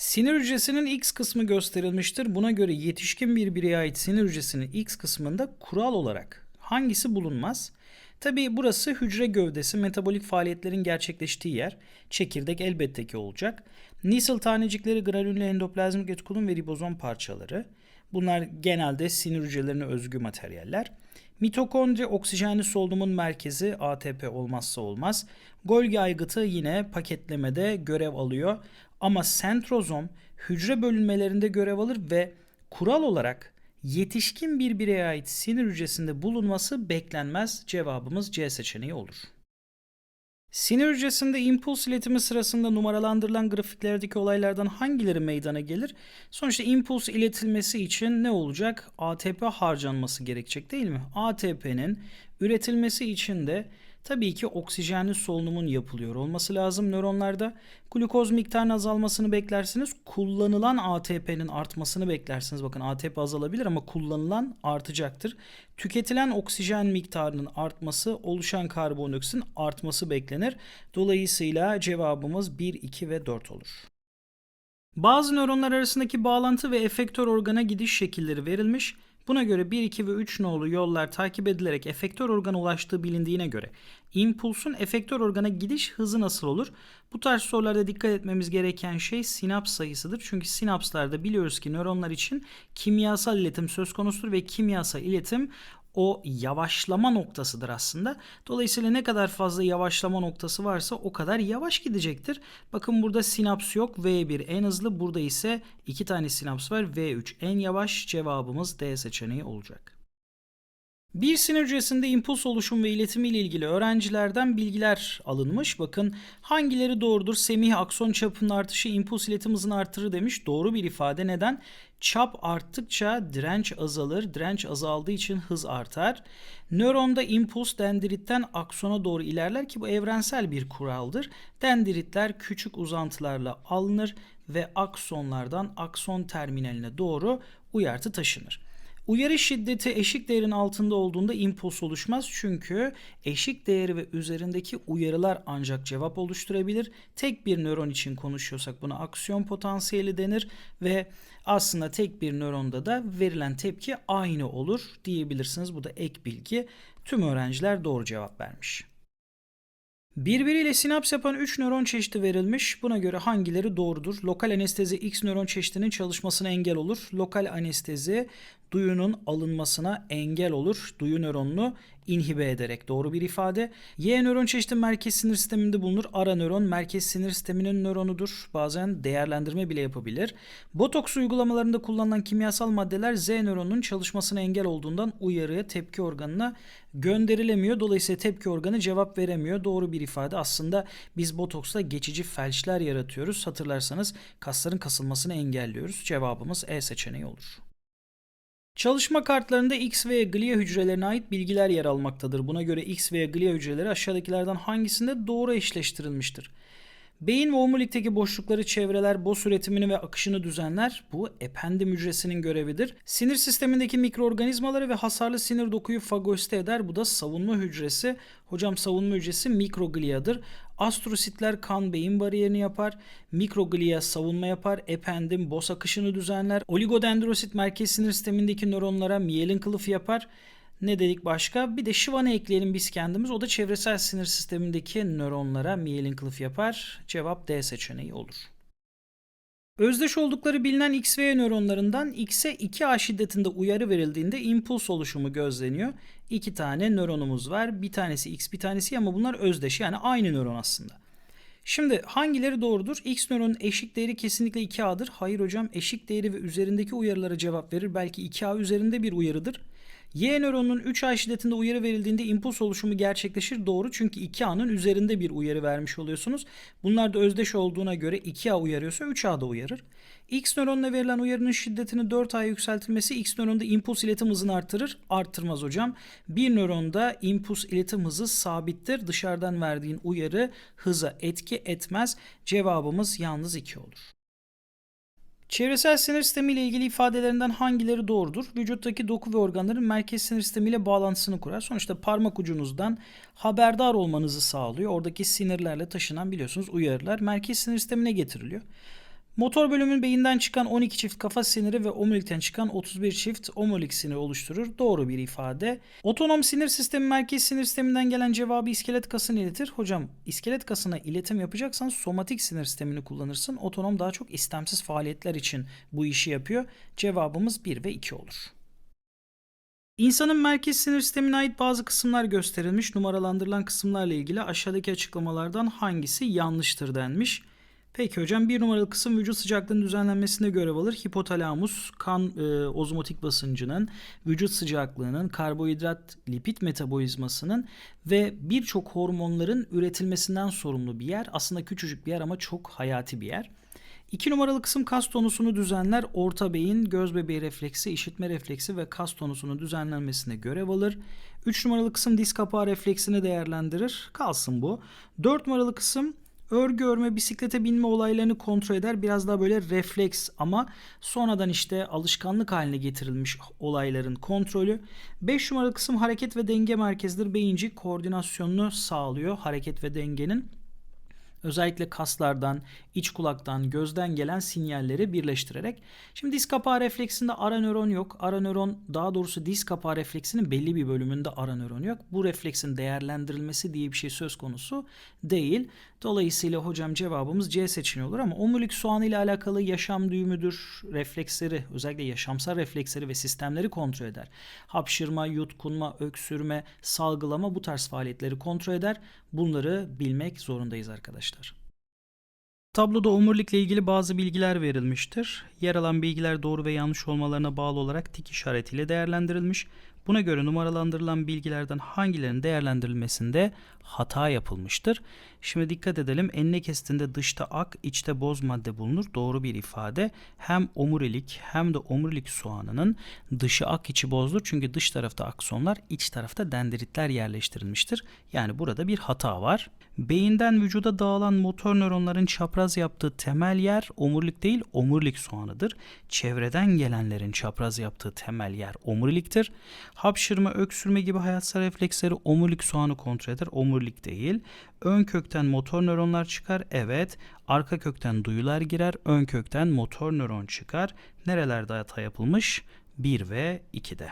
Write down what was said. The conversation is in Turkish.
Sinir hücresinin X kısmı gösterilmiştir. Buna göre yetişkin bir bireye ait sinir hücresinin X kısmında kural olarak hangisi bulunmaz? Tabii burası hücre gövdesi, metabolik faaliyetlerin gerçekleştiği yer. Çekirdek elbette ki olacak. Nisl tanecikleri, granüllü endoplazmik retikulum ve ribozom parçaları. Bunlar genelde sinir hücrelerine özgü materyaller. Mitokondri oksijenli solunumun merkezi ATP olmazsa olmaz. Golgi aygıtı yine paketlemede görev alıyor. Ama sentrozom hücre bölünmelerinde görev alır ve kural olarak yetişkin bir bireye ait sinir hücresinde bulunması beklenmez. Cevabımız C seçeneği olur. Sinir hücresinde impuls iletimi sırasında numaralandırılan grafiklerdeki olaylardan hangileri meydana gelir? Sonuçta impuls iletilmesi için ne olacak? ATP harcanması gerekecek değil mi? ATP'nin üretilmesi için de tabii ki oksijenli solunumun yapılıyor olması lazım nöronlarda. Glukoz miktarının azalmasını beklersiniz. Kullanılan ATP'nin artmasını beklersiniz. Bakın ATP azalabilir ama kullanılan artacaktır. Tüketilen oksijen miktarının artması, oluşan karbondioksitin artması beklenir. Dolayısıyla cevabımız 1, 2 ve 4 olur. Bazı nöronlar arasındaki bağlantı ve efektör organa gidiş şekilleri verilmiş. Buna göre 1, 2 ve 3 nolu yollar takip edilerek efektör organa ulaştığı bilindiğine göre impulsun efektör organa gidiş hızı nasıl olur? Bu tarz sorularda dikkat etmemiz gereken şey sinaps sayısıdır. Çünkü sinapslarda biliyoruz ki nöronlar için kimyasal iletim söz konusudur ve kimyasal iletim o yavaşlama noktasıdır aslında. Dolayısıyla ne kadar fazla yavaşlama noktası varsa o kadar yavaş gidecektir. Bakın burada sinaps yok. V1 en hızlı. Burada ise iki tane sinaps var. V3 en yavaş. Cevabımız D seçeneği olacak. Bir sinir hücresinde impuls oluşum ve iletimi ile ilgili öğrencilerden bilgiler alınmış. Bakın hangileri doğrudur? Semih akson çapının artışı impuls iletim hızını artırır demiş. Doğru bir ifade. Neden? Çap arttıkça direnç azalır. Direnç azaldığı için hız artar. Nöronda impuls dendritten aksona doğru ilerler ki bu evrensel bir kuraldır. Dendritler küçük uzantılarla alınır ve aksonlardan akson terminaline doğru uyartı taşınır. Uyarı şiddeti eşik değerin altında olduğunda impuls oluşmaz çünkü eşik değeri ve üzerindeki uyarılar ancak cevap oluşturabilir. Tek bir nöron için konuşuyorsak buna aksiyon potansiyeli denir ve aslında tek bir nöronda da verilen tepki aynı olur diyebilirsiniz. Bu da ek bilgi. Tüm öğrenciler doğru cevap vermiş. Birbiriyle sinaps yapan 3 nöron çeşidi verilmiş. Buna göre hangileri doğrudur? Lokal anestezi X nöron çeşidinin çalışmasına engel olur. Lokal anestezi duyunun alınmasına engel olur. Duyu nöronunu inhibe ederek doğru bir ifade. Y nöron çeşidi merkez sinir sisteminde bulunur. Ara nöron merkez sinir sisteminin nöronudur. Bazen değerlendirme bile yapabilir. Botoks uygulamalarında kullanılan kimyasal maddeler Z nöronunun çalışmasına engel olduğundan uyarıya tepki organına gönderilemiyor. Dolayısıyla tepki organı cevap veremiyor. Doğru bir ifade. Aslında biz botoksla geçici felçler yaratıyoruz. Hatırlarsanız kasların kasılmasını engelliyoruz. Cevabımız E seçeneği olur. Çalışma kartlarında X ve glia hücrelerine ait bilgiler yer almaktadır. Buna göre X ve glia hücreleri aşağıdakilerden hangisinde doğru eşleştirilmiştir? Beyin ve omurilikteki boşlukları çevreler, boz üretimini ve akışını düzenler. Bu ependim hücresinin görevidir. Sinir sistemindeki mikroorganizmaları ve hasarlı sinir dokuyu fagosite eder. Bu da savunma hücresi. Hocam savunma hücresi mikrogliadır. Astrositler kan beyin bariyerini yapar. Mikroglia savunma yapar. Ependim boz akışını düzenler. Oligodendrosit merkez sinir sistemindeki nöronlara miyelin kılıfı yapar. Ne dedik başka? Bir de şıvanı ekleyelim biz kendimiz. O da çevresel sinir sistemindeki nöronlara miyelin kılıf yapar. Cevap D seçeneği olur. Özdeş oldukları bilinen X ve Y nöronlarından X'e 2A şiddetinde uyarı verildiğinde impuls oluşumu gözleniyor. İki tane nöronumuz var. Bir tanesi X bir tanesi ama bunlar özdeş yani aynı nöron aslında. Şimdi hangileri doğrudur? X nöronun eşik değeri kesinlikle 2A'dır. Hayır hocam eşik değeri ve üzerindeki uyarılara cevap verir. Belki 2A üzerinde bir uyarıdır. Y nöronunun 3A şiddetinde uyarı verildiğinde impuls oluşumu gerçekleşir. Doğru çünkü 2A'nın üzerinde bir uyarı vermiş oluyorsunuz. Bunlar da özdeş olduğuna göre 2A uyarıyorsa 3A da uyarır. X nöronuna verilen uyarının şiddetini 4A'ya yükseltilmesi X nöronda impuls iletim hızını artırır. Arttırmaz hocam. Bir nöronda impuls iletim hızı sabittir. Dışarıdan verdiğin uyarı hıza etki etmez. Cevabımız yalnız 2 olur. Çevresel sinir sistemi ile ilgili ifadelerinden hangileri doğrudur? Vücuttaki doku ve organların merkez sinir sistemi ile bağlantısını kurar. Sonuçta parmak ucunuzdan haberdar olmanızı sağlıyor. Oradaki sinirlerle taşınan biliyorsunuz uyarılar merkez sinir sistemine getiriliyor. Motor bölümün beyinden çıkan 12 çift kafa siniri ve omurilikten çıkan 31 çift omurilik siniri oluşturur. Doğru bir ifade. Otonom sinir sistemi merkez sinir sisteminden gelen cevabı iskelet kasına iletir. Hocam iskelet kasına iletim yapacaksan somatik sinir sistemini kullanırsın. Otonom daha çok istemsiz faaliyetler için bu işi yapıyor. Cevabımız 1 ve 2 olur. İnsanın merkez sinir sistemine ait bazı kısımlar gösterilmiş. Numaralandırılan kısımlarla ilgili aşağıdaki açıklamalardan hangisi yanlıştır denmiş. Peki hocam bir numaralı kısım vücut sıcaklığının düzenlenmesinde görev alır. Hipotalamus kan e, ozmotik basıncının, vücut sıcaklığının, karbonhidrat lipid metabolizmasının ve birçok hormonların üretilmesinden sorumlu bir yer. Aslında küçücük bir yer ama çok hayati bir yer. İki numaralı kısım kas tonusunu düzenler. Orta beyin, göz bebeği refleksi, işitme refleksi ve kas tonusunun düzenlenmesine görev alır. 3 numaralı kısım diz kapağı refleksini değerlendirir. Kalsın bu. 4 numaralı kısım örgü örme, bisiklete binme olaylarını kontrol eder. Biraz daha böyle refleks ama sonradan işte alışkanlık haline getirilmiş olayların kontrolü. 5 numaralı kısım hareket ve denge merkezidir. Beyincik koordinasyonunu sağlıyor hareket ve dengenin. Özellikle kaslardan, iç kulaktan, gözden gelen sinyalleri birleştirerek. Şimdi diz kapağı refleksinde ara nöron yok. Ara nöron daha doğrusu diz kapağı refleksinin belli bir bölümünde ara nöron yok. Bu refleksin değerlendirilmesi diye bir şey söz konusu değil. Dolayısıyla hocam cevabımız C seçeneği olur ama omurilik soğanı ile alakalı yaşam düğümüdür, refleksleri, özellikle yaşamsal refleksleri ve sistemleri kontrol eder. Hapşırma, yutkunma, öksürme, salgılama bu tarz faaliyetleri kontrol eder. Bunları bilmek zorundayız arkadaşlar. Tabloda omurilikle ilgili bazı bilgiler verilmiştir. Yer alan bilgiler doğru ve yanlış olmalarına bağlı olarak tik işaretiyle değerlendirilmiş. Buna göre numaralandırılan bilgilerden hangilerinin değerlendirilmesinde hata yapılmıştır. Şimdi dikkat edelim. Enine kestinde dışta ak, içte boz madde bulunur. Doğru bir ifade. Hem omurilik hem de omurilik soğanının dışı ak, içi bozdur. Çünkü dış tarafta aksonlar, iç tarafta dendritler yerleştirilmiştir. Yani burada bir hata var. Beyinden vücuda dağılan motor nöronların çapraz yaptığı temel yer omurilik değil omurilik soğanıdır. Çevreden gelenlerin çapraz yaptığı temel yer omuriliktir. Hapşırma, öksürme gibi hayatsal refleksleri omurilik soğanı kontrol eder. Omurilik değil. Ön kökten motor nöronlar çıkar. Evet. Arka kökten duyular girer. Ön kökten motor nöron çıkar. Nerelerde hata yapılmış? 1 ve 2'de.